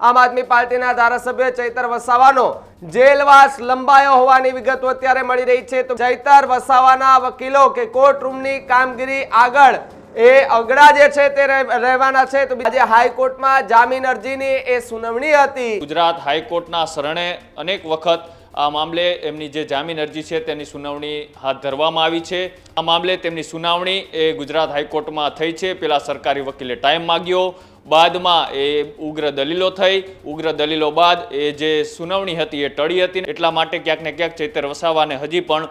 આમ આદમી પાર્ટીના ધારાસભ્ય ચૈતર વસાવાનો જેલવાસ લંબાયો હોવાની વિગતો અત્યારે મળી રહી છે. તો ચૈતર વસાવાના વકીલો કે કોર્ટ રૂમની કામગીરી આગળ એ અગડા જે છે તે રહેવાના છે. તો આજે હાઈકોર્ટમાં જામીન અરજીની એ સુનાવણી હતી. ગુજરાત હાઈકોર્ટના શરણે અનેક વખત આ મામલે એમની જે જામીન અરજી છે તેની સુનાવણી હાથ ધરવામાં આવી છે. આ મામલે તેમની સુનાવણી એ ગુજરાત હાઈકોર્ટમાં થઈ છે. પેલા સરકારી વકીલે ટાઈમ માગ્યો. બાદમાં એ ઉગ્ર દલીલો થઈ. ઉગ્ર દલીલો બાદ એ જે સુનાવણી હતી એ ટળી હતી એટલા માટે ક્યાંક ને ક્યાંક ચૈતર વસાવાને હજી પણ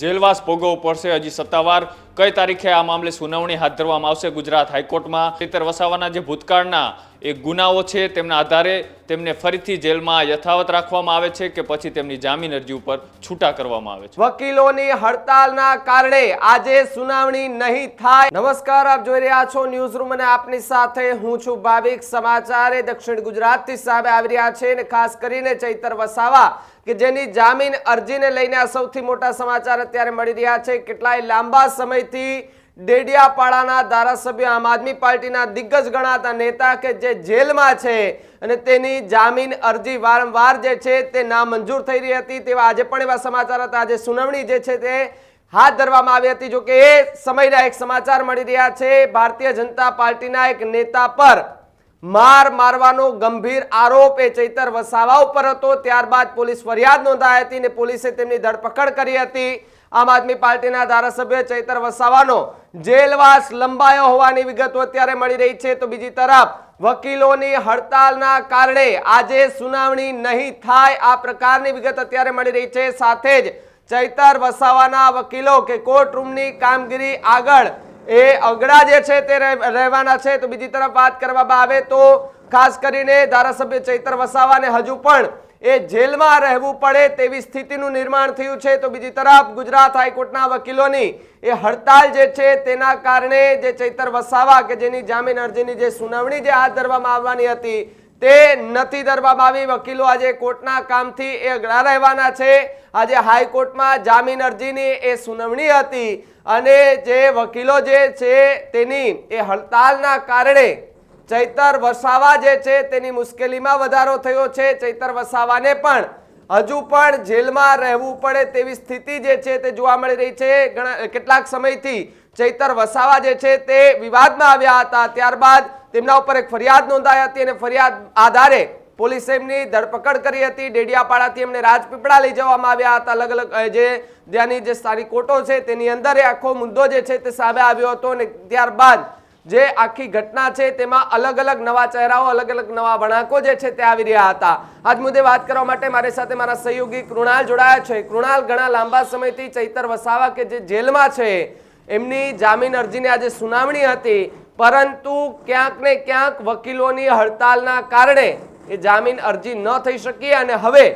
જેલવાસ ભોગવવો પડશે. હજી સત્તાવાર કઈ તારીખે આ મામલે સુનાવણી હાથ ધરવામાં આવશે? ગુજરાત હાઈકોર્ટમાં ચૈતર વસાવાના જે ભૂતકાળના એ ગુનાઓ છે, તેમના આધારે તેમને ફરીથી જેલમાં યથાવત રાખવામાં આવે છે કે પછી તેમની જામીન અરજી ઉપર છૂટા કરવામાં આવે છે? વકીલોની હડતાલના કારણે આજે સુનાવણી નહીં થાય. નમસ્કાર, આપ જોઈ રહ્યા છો ન્યૂઝ રૂમ અને આપની સાથે હું છું ભાવિક સમાચારે. દક્ષિણ ગુજરાતથી સામે આવી રહ્યા છે અને ખાસ કરીને ચૈતર વસાવા, કે જેની જામીન અરજીને લઈને સૌથી મોટા સમાચાર અત્યારે મળી રહ્યા છે. કેટલાય લાંબા સમયથી ડેડિયાપાડાના ધારાસભ્ય આમ આદમી પાર્ટીના દિગ્ગજ ગણાતા નેતા કે જે જેલમાં છે અને તેની જામીન અરજી વારંવાર જે છે તે નામંજૂર થઈ રહી હતી તેવા આજે પણ એવા સમાચાર હતા. આજે સુનાવણી જે છે તે હાથ ધરવામાં આવી હતી. જોકે એ સમયના એક સમાચાર મળી રહ્યા છે. ભારતીય જનતા પાર્ટીના એક નેતા પર માર મારવાનો ગંભીર આરોપ એ ચૈતર વસાવા ઉપર હતો. ત્યારબાદ પોલીસ ફરિયાદ નોંધાઈ હતી અને પોલીસે તેમની ધરપકડ કરી હતી. આમ આદમી પાર્ટીના ધારાસભ્ય ચૈતર વસાવાનો જેલવાસ લંબાયો હોવાની વિગતો અત્યારે મળી રહી છે. તો બીજી તરફ, વકીલોની હડતાલના કારણે આજે સુનાવણી નહીં થાય આ પ્રકારની વિગત અત્યારે મળી રહી છે. સાથે જ ચૈતર વસાવાના વકીલો કે કોર્ટ રૂમની કામગીરી આગળ એ અગડા જે છે તે રહે- રહેવાના છે. તો બીજી તરફ વાત કરવામાં આવે તો ખાસ કરીને ધારાસભ્ય ચૈતર વસાવાને હજુ પણ એ જેલમાં રહેવું પડે તેવી સ્થિતિનું નિર્માણ થયું છે. તો બીજી તરફ ગુજરાત હાઈકોર્ટના વકીલોની એ હડતાલ જે છે તેના કારણે જે ચૈતર વસાવા કે જેની જામીન અરજીની જે સુનાવણી જે હાથ ધરવામાં આવવાની હતી તે નથી ધરવામાં આવી. વકીલો આજે કોર્ટના કામથી એ અગડા રહેવાના છે. આજે હાઈકોર્ટમાં જામીન અરજીની એ સુનાવણી હતી અને જે વકીલો જે છે તેની એ હડતાલના કારણે ચૈતર વસાવા જે છે તેની મુશ્કેલીમાં વધારો થયો છે. ચૈતર વસાવાને પણ હજુ પણ જેલમાં રહેવું પડે તેવી સ્થિતિ જે છે તે જોવા મળી રહી છે. ઘણા, કેટલાક સમયથી ચૈતર વસાવા જે છે તે વિવાદમાં આવ્યા હતા. ત્યારબાદ તેમના ઉપર એક ફરિયાદ નોંધાઈ હતી અને ફરિયાદ આધારે પોલીસે એમની ધરપકડ કરી હતી. ડેડિયાપાડાથી એમને રાજપીપળા લઈ જવામાં આવ્યા હતા. અલગ અલગ જે ત્યાંની જે સ્થાનિક કોર્ટો છે તેની અંદર આખો મુદ્દો જે છે તે સામે આવ્યો હતો અને ત્યારબાદ જે આખી ઘટના છે, તેમાં અલગ અલગ નવા ચહેરાઓ, અલગ અલગ નવા વળાંકો જે છે, તે આવી રહ્યા હતા. આજ મુદ્દે વાત કરવા માટે મારી સાથે મારા સહયોગી કૃણાલ જોડાયા છે. કૃણાલ, ઘણા લાંબા સમયથી ચૈતર વસાવા કે જે જેલમાં છે, એમની જામીન અરજીની આજે સુનાવણી હતી, પરંતુ ક્યાંક ને ક્યાંક વકીલોની હડતાલના કારણે એ જામીન અરજી ન થઈ શકી અને હવે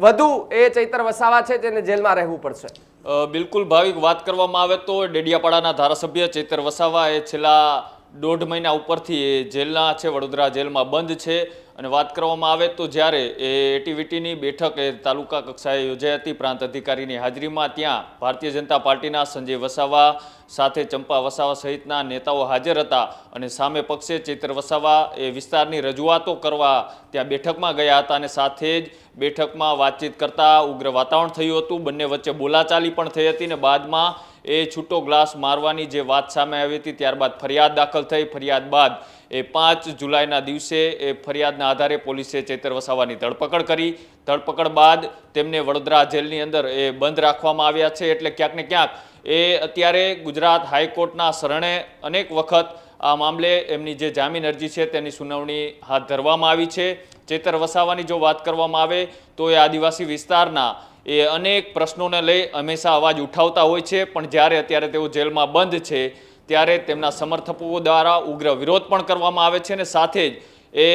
વધુ એ ચૈતર વસાવા છે તેને જેલમાં રહેવું પડશે. બિલકુલ ભાવિક વાત કરવામાં આવે તો ડેડિયાપાડાના ધારાસભ્ય ચેતર વસાવા એ છેલ્લા દોઢ મહિના ઉપરથી એ જેલના છે, વડોદરા જેલમાં બંધ છે. અને વાત કરવામાં આવે તો જ્યારે એ એટીવીટીની બેઠક એ તાલુકા કક્ષાએ યોજાઈ હતી, પ્રાંત અધિકારીની હાજરીમાં ત્યાં ભારતીય જનતા પાર્ટીના સંજય વસાવા સાથે ચંપા વસાવા સહિતના નેતાઓ હાજર હતા. અને સામે પક્ષે ચેતર વસાવા એ વિસ્તારની રજૂઆતો કરવા ત્યાં બેઠકમાં ગયા હતા અને સાથે જ બેઠકમાં વાતચીત કરતા ઉગ્ર વાતાવરણ થયું હતું. બંને વચ્ચે બોલાચાલી પણ થઈ હતી ને બાદમાં એ છૂટો ગ્લાસ મારવાની જે વાત સામે આવી હતી, ત્યારબાદ ફરિયાદ દાખલ થઈ. ફરિયાદ બાદ એ પાંચ જુલાઈના દિવસે એ ફરિયાદના આધારે પોલીસે ચેતર વસાવાની ધરપકડ કરી. ધરપકડ બાદ તેમને વડોદરા જેલની અંદર એ બંધ રાખવામાં આવ્યા છે. એટલે ક્યાંક ને ક્યાંક એ અત્યારે ગુજરાત હાઈકોર્ટના શરણે અનેક વખત આ મામલે એમની જે જામીન અરજી છે તેની સુનાવણી હાથ ધરવામાં આવી છે. ચેતર વસાવાની જો વાત કરવામાં આવે તો એ આદિવાસી વિસ્તારના એ અનેક પ્રશ્નોને લઈ હંમેશા અવાજ ઉઠાવતા હોય છે, પણ જ્યારે અત્યારે તેઓ જેલમાં બંધ છે, ત્યારે તેમના સમર્થકો દ્વારા ઉગ્ર વિરોધ પણ કરવામાં આવે છે અને સાથે જ એ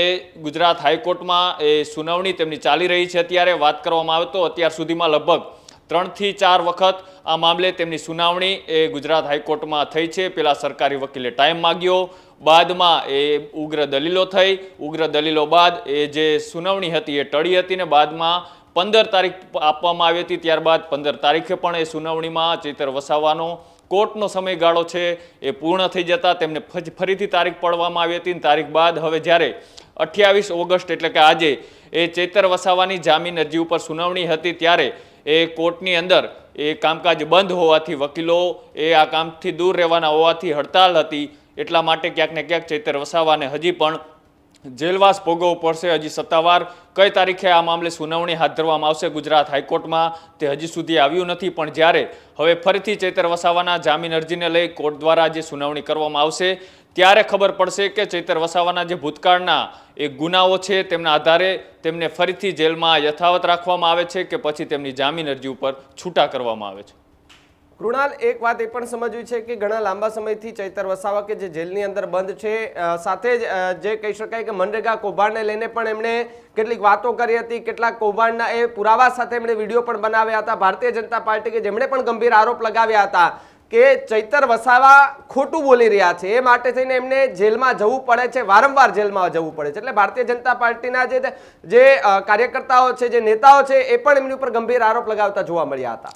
ગુજરાત હાઈકોર્ટમાં એ સુનાવણી તેમની ચાલી રહી છે. અત્યારે વાત કરવામાં આવે તો અત્યાર સુધીમાં લગભગ ત્રણથી ચાર વખત આ મામલે તેમની સુનાવણી એ ગુજરાત હાઈકોર્ટમાં થઈ છે. પેલા સરકારી વકીલે ટાઈમ માગ્યો, બાદમાં એ ઉગ્ર દલીલો થઈ. ઉગ્ર દલીલો બાદ એ જે સુનાવણી હતી એ ટળી હતી ને બાદમાં પંદર તારીખ આપવામાં આવી હતી. ત્યારબાદ પંદર તારીખે પણ એ સુનાવણીમાં ચેતર વસાવાનો કોર્ટનો સમયગાળો છે એ પૂર્ણ થઈ જતા તેમને ફરીથી તારીખ પડવામાં આવી હતી તારીખ બાદ હવે જ્યારે અઠ્યાવીસ ઓગસ્ટ એટલે કે આજે એ ચેતર વસાવાની જામીન અરજી ઉપર સુનાવણી હતી ત્યારે એ કોર્ટની અંદર એ કામકાજ બંધ હોવાથી વકીલો એ આ કામથી દૂર રહેવાના હોવાથી હડતાલ હતી. એટલા માટે ક્યાંક ને ક્યાંક ચેતર વસાવાને હજી પણ જેલવાસ ભોગવવો પડશે. હજી સત્તાવાર કઈ તારીખે આ મામલે સુનાવણી હાથ ધરવામાં આવશે ગુજરાત હાઈકોર્ટમાં તે હજી સુધી આવ્યું નથી. પણ જ્યારે હવે ફરીથી ચેતર વસાવાના જામીન અરજીને લઈ કોર્ટ દ્વારા જે સુનાવણી કરવામાં આવશે ત્યારે ખબર પડશે કે ચૈતર વસાવાના જે ભૂતકાળના એ ગુનાઓ છે તેમના આધારે તેમને ફરીથી જેલમાં યથાવત રાખવામાં આવે છે કે પછી તેમની જામીન અરજી ઉપર છૂટા કરવામાં આવે છે. કૃણાલ, એક વાત એ પણ સમજવી છે કે ઘણા લાંબા સમયથી ચૈતર વસાવા કે જે જેલની અંદર બંધ છે સાથે જ જે કહી શકાય કે મનરેગા કૌભાંડને લઈને પણ એમણે કેટલીક વાતો કરી હતી, કેટલાક કૌભાંડના એ પુરાવા સાથે એમણે વીડિયો પણ બનાવ્યા હતા. ભારતીય જનતા પાર્ટી કે જેમણે પણ ગંભીર આરોપ લગાવ્યા હતા કે ચૈતર વસાવા ખોટું બોલી રહ્યા છે. એ માટે થઈને એમને જેલમાં જવું પડે છે. વારંવાર જેલમાં જવું પડે છે. એટલે ભારતીય જનતા પાર્ટીના જે કાર્યકર્તાઓ છે, જે નેતાઓ છે, એ પણ એમની ઉપર ગંભીર આરોપ લગાવતા જોવા મળ્યા હતા.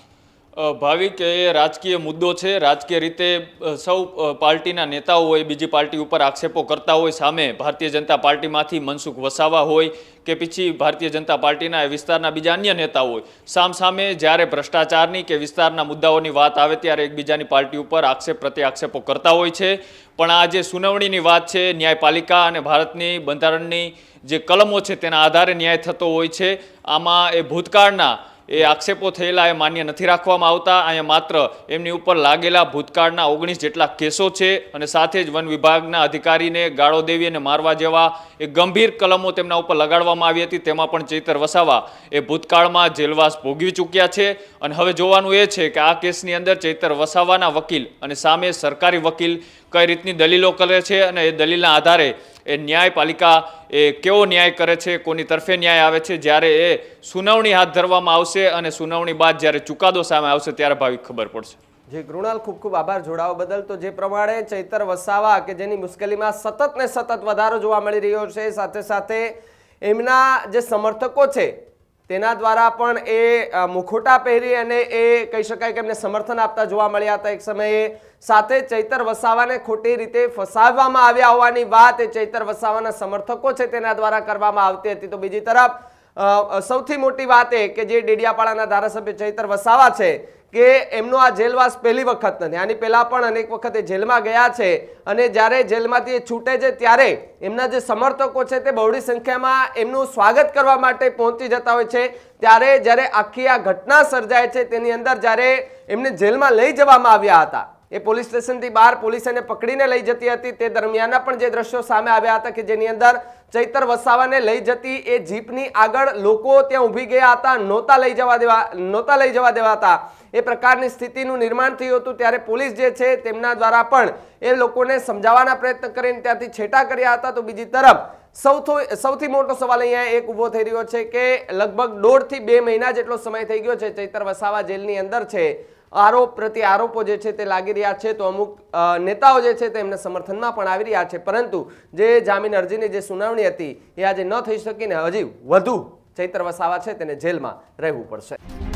ભાવિક એ રાજકીય મુદ્દો છે, રાજકીય રીતે સૌ પાર્ટીના નેતાઓ હોય, બીજી પાર્ટી ઉપર આક્ષેપો કરતા હોય, સામે ભારતીય જનતા પાર્ટીમાંથી મનસુખ વસાવા હોય કે પછી ભારતીય જનતા પાર્ટીના એ વિસ્તારના બીજા અન્ય નેતાઓ હોય. સામ સામે જ્યારે ભ્રષ્ટાચારની કે વિસ્તારના મુદ્દાઓની વાત આવે ત્યારે એકબીજાની પાર્ટી ઉપર આક્ષેપ પ્રત્યે આક્ષેપો કરતા હોય છે. પણ આ જે સુનાવણીની વાત છે, ન્યાયપાલિકા અને ભારતની બંધારણની જે કલમો છે, તેના આધારે ન્યાય થતો હોય છે. આમાં એ ભૂતકાળના એ આક્ષેપો થયેલા એ માન્ય નથી રાખવામાં આવતા. અહીંયા માત્ર એમની ઉપર લાગેલા ભૂતકાળના ઓગણીસ જેટલા કેસો છે અને સાથે જ વન વિભાગના અધિકારીને ગાળો દેવી અને મારવા જેવા એ ગંભીર કલમો તેમના ઉપર લગાડવામાં આવી હતી. તેમાં પણ ચૈતર વસાવા એ ભૂતકાળમાં જેલવાસ ભોગવી ચૂક્યા છે. અને હવે જોવાનું એ છે કે આ કેસની અંદર ચૈતર વસાવાના વકીલ અને સામે સરકારી વકીલ કઈ રીતની દલીલો કરે છે અને એ દલીલના આધારે એ ન્યાયપાલિકા એ કેવો ન્યાય કરે છે, કોની તરફે ન્યાય આવે છે, જ્યારે એ સુનાવણી હાથ ધરવામાં આવશે અને સુનાવણી બાદ જ્યારે ચુકાદો સામે આવશે ત્યારે ભાવિક ખબર પડશે. જે, કૃણાલ, ખૂબ ખૂબ આભાર જોડાવા બદલ. તો જે પ્રમાણે ચૈતર વસાવા કે જેની મુશ્કેલીમાં સતત ને સતત વધારો જોવા મળી રહ્યો છે, સાથે સાથે એમના જે સમર્થકો છે તેના દ્વારા પણ એ મુખોટા પહેરી અને એ કહી શકાય કે એમને સમર્થન આપતા જોવા મળ્યા હતા. એક સમયે સાથે ચૈતર વસાવાને ખોટી રીતે ફસાવવામાં આવ્યા હોવાની વાત એ ચૈતર વસાવાના સમર્થકો છે તેના દ્વારા કરવામાં આવતી હતી. તો બીજી તરફ સૌથી મોટી વાત એ કે જે ડેડિયાપાડાના ધારાસભ્ય ચૈતર વસાવા છે કે એમનો આ જેલવાસ પહેલી વખત નથી. આની પહેલા પણ અનેક વખત એ જેલમાં ગયા છે અને જ્યારે જેલમાંથી એ છૂટે છે ત્યારે એમના જે સમર્થકો છે તે બહોળી સંખ્યામાં એમનું સ્વાગત કરવા માટે પહોંચી જતા હોય છે. ત્યારે જ્યારે આખી આ ઘટના સર્જાય છે, તેની અંદર જ્યારે એમને જેલમાં લઈ જવામાં આવ્યા હતા એ પોલીસ સ્ટેશનથી બહાર પોલીસ એને પકડીને લઈ જતી હતી. તે દરમિયાનના પણ જે દ્રશ્યો સામે આવ્યા હતા કે જેની અંદર ચૈતર વસાવાને લઈ જતી એ જીપની આગળ લોકો ત્યાં ઊભી ગયા હતા, નહોતા લઈ જવા દેવા, નહોતા લઈ જવા દેવા હતા. એ પ્રકારની સ્થિતિનું નિર્માણ થયું હતું. ત્યારે પોલીસ જે છે તેમના દ્વારા પણ એ લોકોને સમજાવવાના પ્રયત્ન કરીને ત્યાંથી છેટા કર્યા હતા. તો બીજી તરફ સૌથી સૌથી મોટો સવાલ અહીંયા એક ઊભો થઈ રહ્યો છે કે લગભગ દોઢથી બે મહિના જેટલો સમય થઈ ગયો છે ચૈતર વસાવા જેલની અંદર છે. આરોપ પ્રત્યે આરોપો જે છે તે લાગી રહ્યા છે. તો અમુક નેતાઓ જે છે તે એમને સમર્થનમાં પણ આવી રહ્યા છે. પરંતુ જે જામીન અરજીની જે સુનાવણી હતી એ આજે ન થઈ શકીને હજી વધુ ચૈત્ર વસાવા છે તેને જેલમાં રહેવું પડશે.